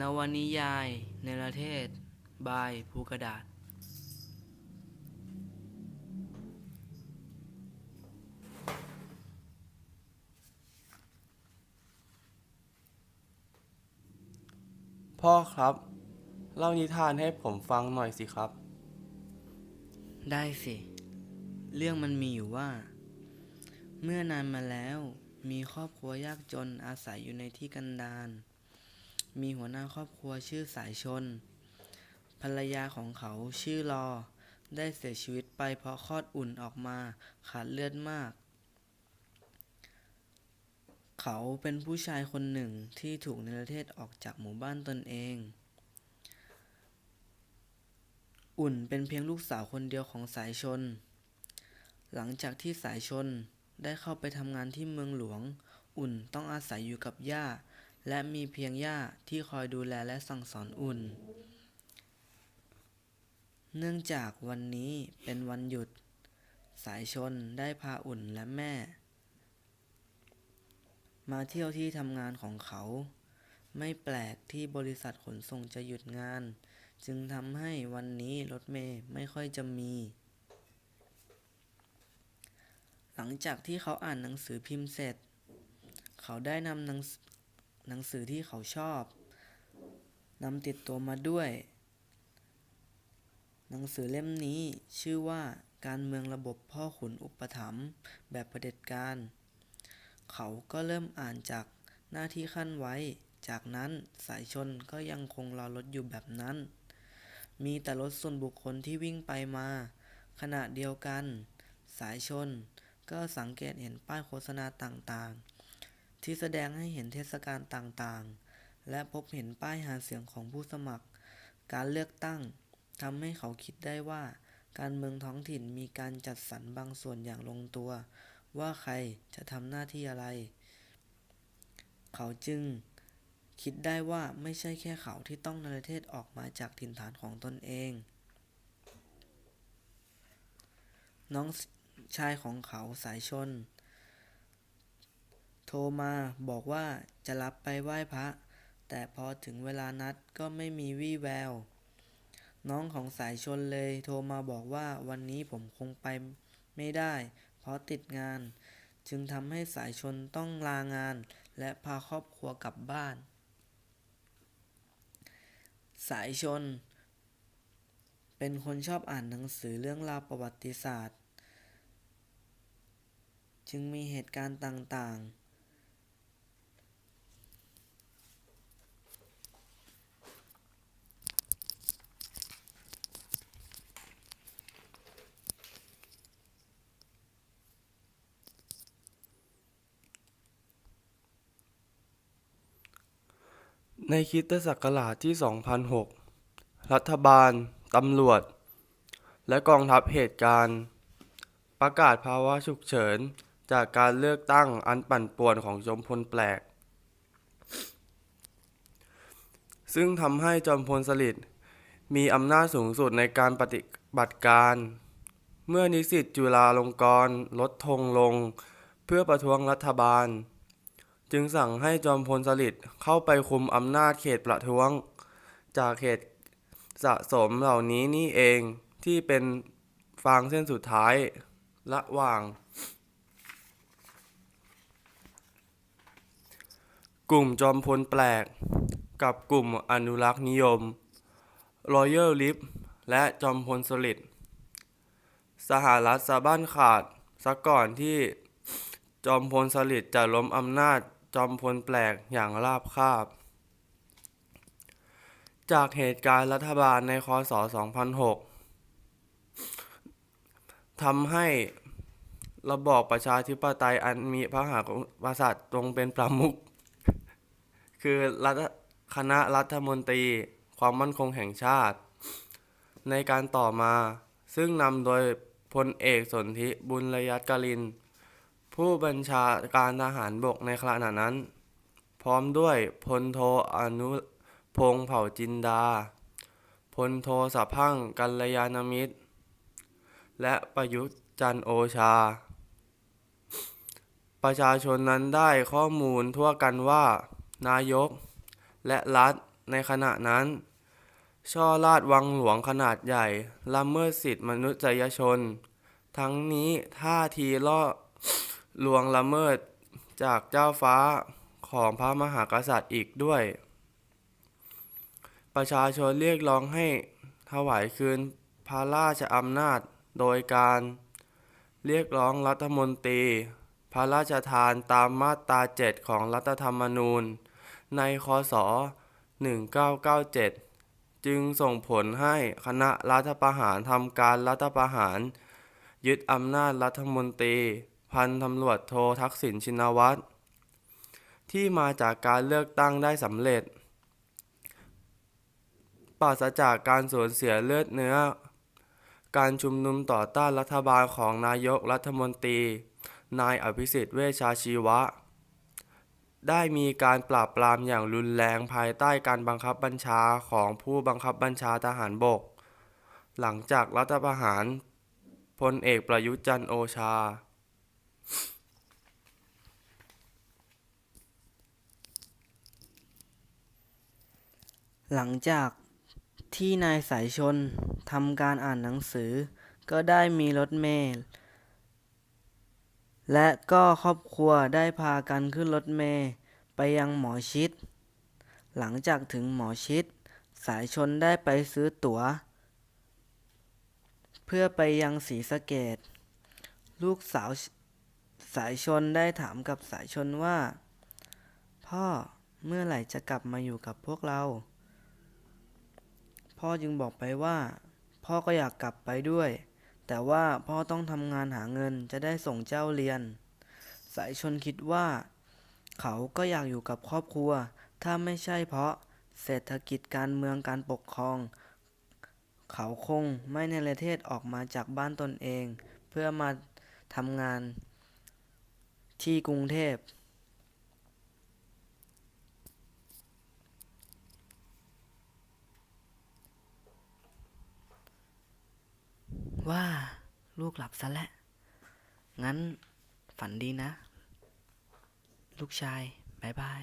นวนิยายในประเทศ บายภูกระดาษ พ่อครับ เล่านิทานให้ผมฟังหน่อยสิครับ ได้สิ เรื่องมันมีอยู่ว่า เมื่อนานมาแล้วมีครอบครัวยากจนอาศัยอยู่ในที่กันดาร มีหัวหน้าครอบครัวชื่อสายชน ภรรยาของเขาชื่อรอ ได้เสียชีวิตไปเพราะคลอดอุ่นออกมาขาดเลือดมาก เขาเป็นผู้ชายคนหนึ่งที่ถูกในประเทศออกจากหมู่บ้านตนเอง อุ่นเป็นเพียงลูกสาวคนเดียวของสายชน หลังจากที่สายชนได้เข้าไปทำงานที่เมืองหลวง อุ่นต้องอาศัยอยู่กับย่า และมีเพียงย่าที่คอยดูแลและสั่งสอนอุ่น เนื่องจากวันนี้เป็นวันหยุด สายชนได้พาอุ่นและแม่ มาเที่ยวที่ทำงานของเขา ไม่แปลกที่บริษัทขนส่งจะหยุดงาน จึงทำให้วันนี้รถเมย์ไม่ค่อยจะมี หลังจากที่เขาอ่านหนังสือพิมพ์เสร็จ เขาได้นำหนังส หนังสือที่เขาชอบนำติดตัวมาด้วย หนังสือเล่มนี้ชื่อว่าการเมืองระบบพ่อขุนอุปถัมภ์แบบเผด็จการ เขาก็เริ่มอ่านจากหน้าที่ขั้นไว้ จากนั้นสายชนก็ยังคงรอรถอยู่แบบนั้น มีแต่รถส่วนบุคคลที่วิ่งไปมา ขณะเดียวกัน สายชนก็สังเกตเห็นป้ายโฆษณาต่างๆ ที่แสดงให้เห็นเทศกาลต่างๆ และพบเห็นป้ายหาเสียงของผู้สมัคร การเลือกตั้งทำให้เขาคิดได้ว่า การเมืองท้องถิ่นมีการจัดสรรบางส่วนอย่างลงตัว ว่าใครจะทำหน้าที่อะไร เขาจึงคิดได้ว่าไม่ใช่แค่เขาที่ต้องนรเทศออกมาจากถิ่นฐานของตนเอง น้องชายของเขาสายชน ทรมาบอกว่าจะรับไปไหว้พระ แต่พอถึงเวลานัดก็ไม่มีวี่แวว น้องของสายชนเลยโทรมาบอกว่าวันนี้ผมคงไปไม่ได้ เพราะติดงาน จึงทำให้สายชนต้องลางาน และพาครอบครัวกลับบ้าน สายชน เป็นคนชอบอ่านหนังสือเรื่องราวประวัติศาสตร์ จึงมีเหตุการณ์ต่างๆ ในคิตศักราชที่ 2006 รัฐบาล ตำรวจ และกองทัพเหตุการณ์ ประกาศภาวะฉุกเฉิน จากการเลือกตั้งอันปั่นป่วนของจอมพลแปลก ซึ่งทำให้จอมพลสฤษดิ์มีอำนาจสูงสุดในการปฏิบัติการ เมื่อนิสิตจุฬาลงกรณ์ลดธงลง เพื่อประท้วงรัฐบาล จึงสั่งให้จอมพลสฤษดิ์เข้าไปคุมอำนาจเขตประท้วง จากเหตุสะสมเหล่านี้นี่เองที่เป็นฟางเส้นสุดท้ายระหว่าง กลุ่มจอมพลแปลก กับกลุ่มอนุรักษ์นิยม Royal l i f และจอมพลสฤษดิ์สหรัฐสะบ้านขาดซะก่อนที่จอมพลสฤษดิ์จะล้มอำนาจ จอมพลแปลกอย่างราบคาบ จากเหตุการณ์รัฐบาลในคศ 2006ทำให้ระบอบประชาธิปไตยอันมีพระมหากษัตริย์ทรงเป็นประมุข คือรัฐคณะรัฐมนตรีความมั่นคงแห่งชาติ ในการต่อมาซึ่งนำโดยพลเอกสนธิบุญรยัตกลิน ผู้บัญชาการทหารบกในขณะนั้น พร้อมด้วยพลโทอนุพงษ์เผ่าจินดา พลโทสะพังกัลยาณมิตร และประยุทธ์จันโอชา ประชาชนนั้นได้ข้อมูลทั่วกันว่า นายกและรัฐในขณะนั้น ช่อราดวังหลวงขนาดใหญ่ละเมิดสิทธิมนุษยชน ทั้งนี้ท่าทีล่อ ลวงละเมิดจากเจ้าฟ้าของพระมหากษัตริย์อีกด้วย ประชาชนเรียกร้องให้ถวายคืนพระราชอำนาจโดยการเรียกร้องรัฐมนตรี พระราชทานตามมาตรา 7 ของรัฐธรรมนูญ ในคศ 1997 จึงส่งผลให้คณะรัฐประหารทำการรัฐประหาร ยึดอำนาจรัฐมนตรี พันตำรวจโททักษิณชินวัตรที่มาจากการเลือกตั้งได้สำเร็จ ปราศจากการสูญเสียเลือดเนื้อ การชุมนุมต่อต้านรัฐบาลของนายกรัฐมนตรี นายอภิสิทธิ์เวชชาชีวะ ได้มีการปราบปรามอย่างรุนแรงภายใต้การบังคับบัญชาของผู้บังคับบัญชาทหารบก หลังจากรัฐประหารพลเอกประยุทธ์จันโอชา หลังจากที่นายสายชนทำการอ่านหนังสือ ก็ได้มีรถเมล์และก็ครอบครัวได้พากันขึ้นรถเมล์ไปยังหมอชิด หลังจากถึงหมอชิด สายชนได้ไปซื้อตั๋ว เพื่อไปยังศรีสะเกดลูกสาว สายชนได้ถามกับสายชนว่า พ่อเมื่อไหร่จะกลับมาอยู่กับพวกเรา พ่อจึงบอกไปว่า พ่อก็อยากกลับไปด้วย แต่ว่าพ่อต้องทำงานหาเงินจะได้ส่งเจ้าเรียน สายชนคิดว่า เขาก็อยากอยู่กับครอบครัว ถ้าไม่ใช่เพราะเศรษฐกิจการเมืองการปกครอง เขาคงไม่ในประเทศออกมาจากบ้านตนเอง เพื่อมาทำงาน ที่กรุงเทพ ว่าลูกหลับซะแล้ว งั้นฝันดีนะ ลูกชาย บ๊ายบาย